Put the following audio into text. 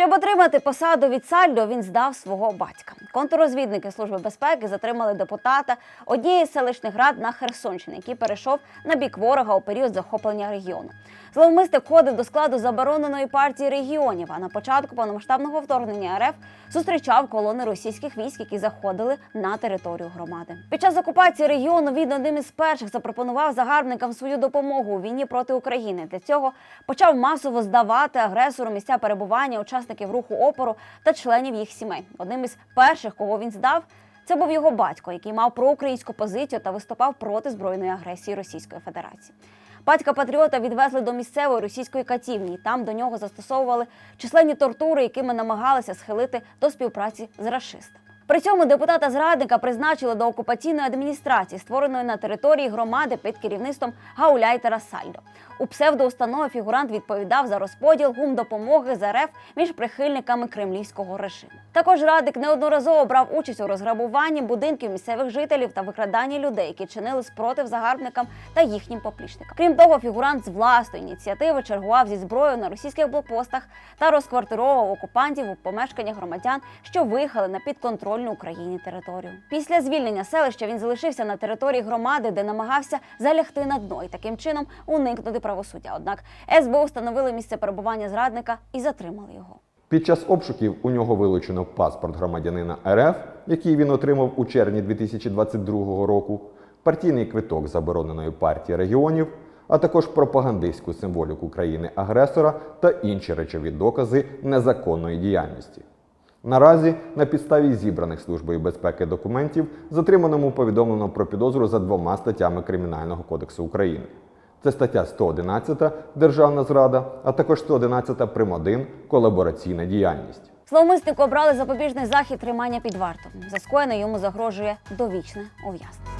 Щоб отримати посаду від Сальдо, він здав свого батька. Контррозвідники служби безпеки затримали депутата однієї з селищних рад на Херсонщині, який перейшов на бік ворога у період захоплення регіону. Зловмисник входив до складу забороненої партії регіонів. А на початку повномасштабного вторгнення РФ зустрічав колони російських військ, які заходили на територію громади. Під час окупації регіону він одним із перших запропонував загарбникам свою допомогу у війні проти України. Для цього почав масово здавати агресору місця перебування учасників руху опору та членів їх сімей. Одним із перших, кого він здав. Це був його батько, який мав проукраїнську позицію та виступав проти збройної агресії Російської Федерації. Батька патріота відвезли до місцевої російської катівні. Там до нього застосовували численні тортури, якими намагалися схилити до співпраці з рашистами. При цьому депутата зрадника призначили до окупаційної адміністрації, створеної на території громади під керівництвом Гауляйтера Сальдо. У псевдоустанові фігурант відповідав за розподіл гумдопомоги з РФ між прихильниками кремлівського режиму. Також радник неодноразово брав участь у розграбуванні будинків місцевих жителів та викраданні людей, які чинили спротив загарбникам та їхнім поплічникам. Крім того, фігурант з власної ініціативи чергував зі зброєю на російських блокпостах та розквартировував окупантів у помешканнях громадян, що виїхали на підконтрольну Україні територію. Після звільнення селища він залишився на території громади, де намагався залягти на дно і таким чином уникнути правосуддя. Однак СБУ встановили місце перебування зрадника і затримали його. Під час обшуків у нього вилучено паспорт громадянина РФ, який він отримав у червні 2022 року, партійний квиток забороненої партії регіонів, а також пропагандистську символіку країни-агресора та інші речові докази незаконної діяльності. Наразі на підставі зібраних службою безпеки документів затриманому повідомлено про підозру за двома статтями Кримінального кодексу України. Це стаття 111 Державна зрада, а також 111 прим. 1 колабораційна діяльність. Зловмиснику обрали запобіжний захід тримання під вартою. За скоєне йому загрожує довічне ув'язнення.